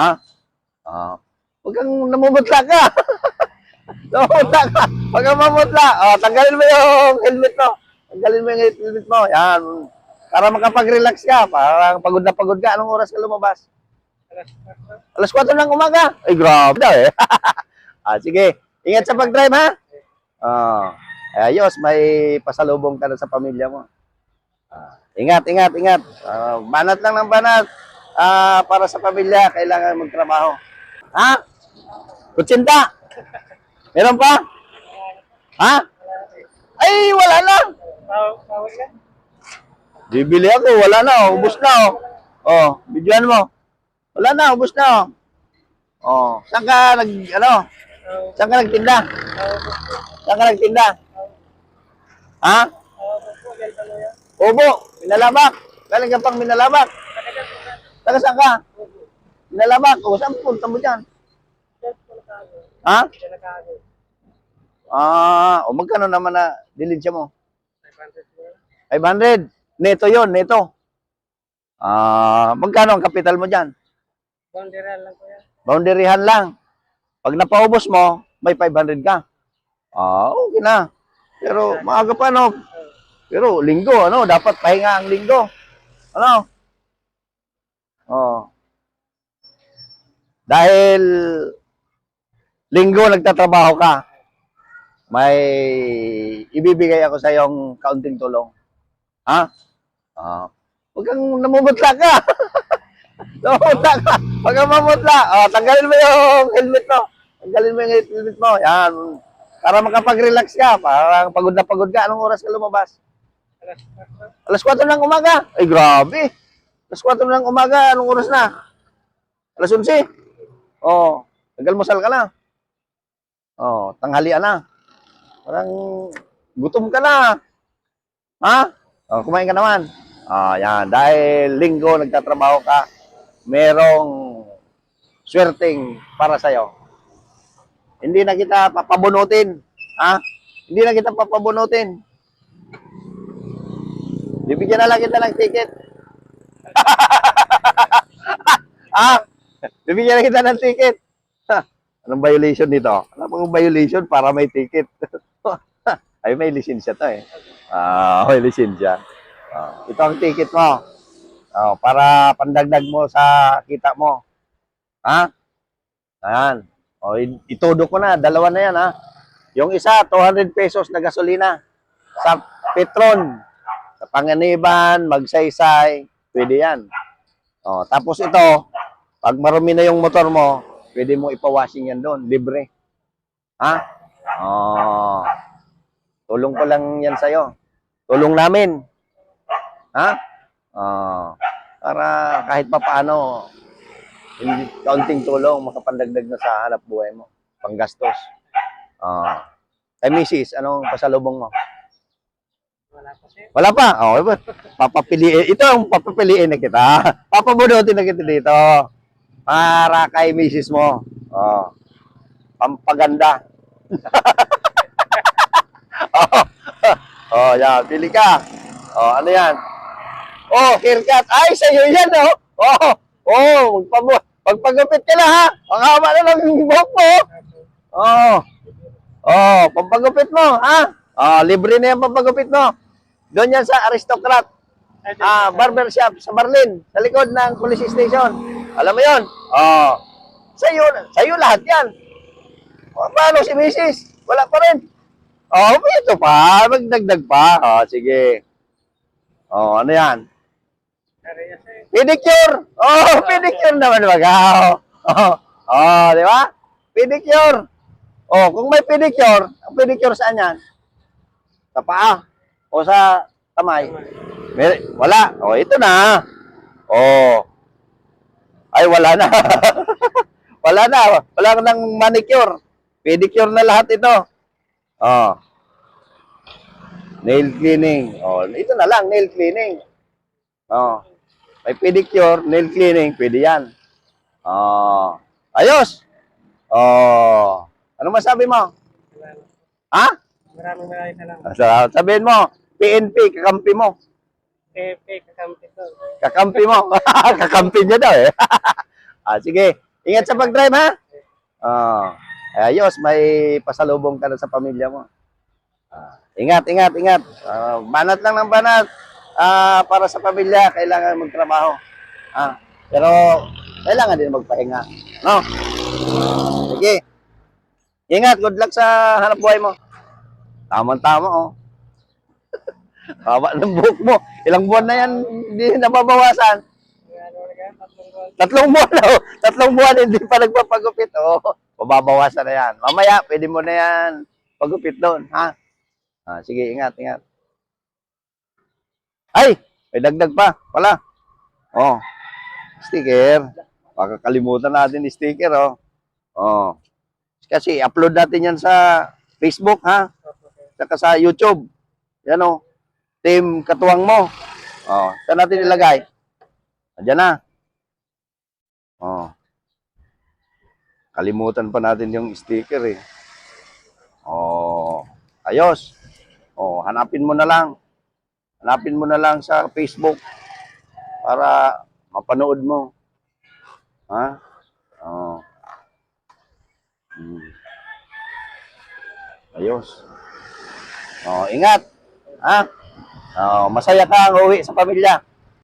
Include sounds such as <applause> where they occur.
Ha? Ah. Huwag kang namumutla ka. <laughs> namumutla ka. Huwag kang mamutla. Oh, tanggalin mo yung helmet mo. Tanggalin mo yung helmet mo. Yan. Para makapag-relax ka. Parang pagod na pagod ka. Anong oras ka lumabas? Alas 4 ng umaga. Ay, grabe daw eh. <laughs> ah, sige. Ingat sa pag-drive, ha? Ay, ayos, may pasalubong ka na sa pamilya mo. Ah, ingat, ingat, ingat. Ah, banat lang ng banat. Ah, para sa pamilya, kailangan magtrabaho. Ha? Kutsinta? Meron pa? Ha? Ay, wala na. Bibili ako, wala na. oh. Ubus na, oh. Oh, bidyoan mo. Wala na, ubus na, oh. Oh, saan ka nag, ano? Saan ka nagtinda? Saan ka nagtinda? Ha? Obo, Minalabak. Galing ka pang Minalabak. Taga saan ka? Minalabak. O, saan punta mo dyan? Ha? Ah, o magkano naman na dilensya mo? 500. Neto yon, neto. Ah, magkano ang kapital mo dyan? Boundaryhan lang. Pag napaubos mo, may 500 ka. Ah, okay na. Pero maaga pa, no? Pero linggo, ano? Dapat pahinga ang linggo. Ano? Oh. Dahil linggo nagtatrabaho ka, may ibibigay ako sa iyong kaunting tulong. Ha? Ah. Huwag kang namumutla ka. namumutla ka. Huwag kang mamutla. Oh, tanggalin mo yung helmet mo. Tanggalin mo yung helmet mo. Yan. Para makapag-relax ka. Parang pagod na pagod ka. Anong oras ka lumabas? Alas 4 ng umaga. Ay, grabe. Alas 4 ng umaga. Anong oras na? Alas 11. Oh, naggalmusal ka na. Oh, tanghalian na. Parang gutom ka na. Ha? Oh, kumain ka naman. Ah, yan. Dahil linggo nagtatrabaho ka, merong swerting para sa'yo. Hindi na kita papabunutin. Ha? Hindi na kita papabunutin. Bibigyan na lang kita ng ticket. Ha? <laughs> Bibigyan na kita ng ticket. Ha? Anong violation dito? Ano pang violation para may ticket? <laughs> Ay, may lisensya to eh. Ah, may lisensya. Ah, ito ang ticket mo. Ah, para pandagdag mo sa kita mo. Ha? Ayan. O, i- itudo ko na. Dalawa na yan, ha? Yung isa, 200 pesos na gasolina. Sa Petron. Sa Panganiban, Magsaysay. Pwede yan. O, tapos ito, pag marumi na yung motor mo, pwede mo ipawashing yan doon. Libre. Ha? Oh. Tulong ko lang yan sa'yo. Tulong namin. Ha? Oh. Para kahit pa paano, hindi kaunting tulong, makapandagdag na sa hanap buhay mo. Panggastos. Oh. Kay Mrs., anong pasalubong mo? Wala pa. Oh, papapiliin. Ito ang papapiliin na kita. Papabunutin na kita dito. Para kay Mrs. mo. Oh. Pampaganda. <laughs> oh, oh, yan. Pili ka. Oh, ano yan? Oh, haircut. Ay, sa'yo yan, oh. Oh, oh, magpabu magpagupit ka na, ha? Ang haba na ng buhok mo. Oh. Oh, pampagupit mo, ha? Oh, libre na yan pampagupit mo. Doon yan sa aristocrat. Ah, barbershop sa Barlin, sa likod ng police station. Alam mo 'yon? Oh. Sa'yo, sa'yo lahat 'yan. O, paano si Mrs.? Wala pa rin. Oh, ito pa, magdagdag pa. Oh, sige. Oh, ano 'yan? Pedicure. Oh, <laughs> pedicure naman baga. Oh, oh, di ba? Pedicure. Oh, kung may pedicure, ang pedicure saan 'yan? Sa paa o sa kamay? Mer- wala. Oh, ito na. Oh. Ay, wala na. <laughs> wala na. Wala ka ng manicure. Pedicure na lahat ito. Oh. Nail cleaning. Oh, ito na lang, nail cleaning. Oh. May pedicure, nail cleaning, pwede yan. Oh. Ayos. Oh. Ano masabi mo? Ha? Maraming maraming salamat. Sa- Sabihin mo, PNP, kakampi mo. Pepe, kakampi ko. Kakampi mo. <laughs> kakampi niya daw eh. <laughs> ah, sige. Ingat sa pag-drive, ha? Oh. Ayos, may pasalubong ka na sa pamilya mo. Ah, ingat, ingat, ingat. Ah, banat lang ng banat. Ah, para sa pamilya, kailangan magtrabaho. Ah, pero kailangan din magpahinga. No? Sige. Ingat, good luck sa hanap buhay mo. Tama-tama, oh. <laughs> Haba ng buhok mo. Ilang buwan na yan, hindi nababawasan. Tatlong buwan. Oh. Tatlong buwan, hindi pa nagpapagupit. Oh, mababawasan na yan. Mamaya, pwede mo na yan pagupit doon, ha? Ah, sige, ingat, ingat. Ay, may dagdag pa, pala. Oh, sticker. Baka kalimutan natin yung sticker, oh. Oh. Kasi, upload natin yan sa Facebook, ha? Saka sa YouTube. Yan, oh. Team Katuwang mo. Oh, saan natin ilagay? Andiyan na. Oh. Kalimutan pa natin yung sticker eh. Oh, ayos. Oh, hanapin mo na lang. Hanapin mo na lang sa Facebook para mapanood mo. Ha? Oh. Hmm. Ayos. Oh, ingat. Ha? Oh, masaya ka ang uwi sa pamilya.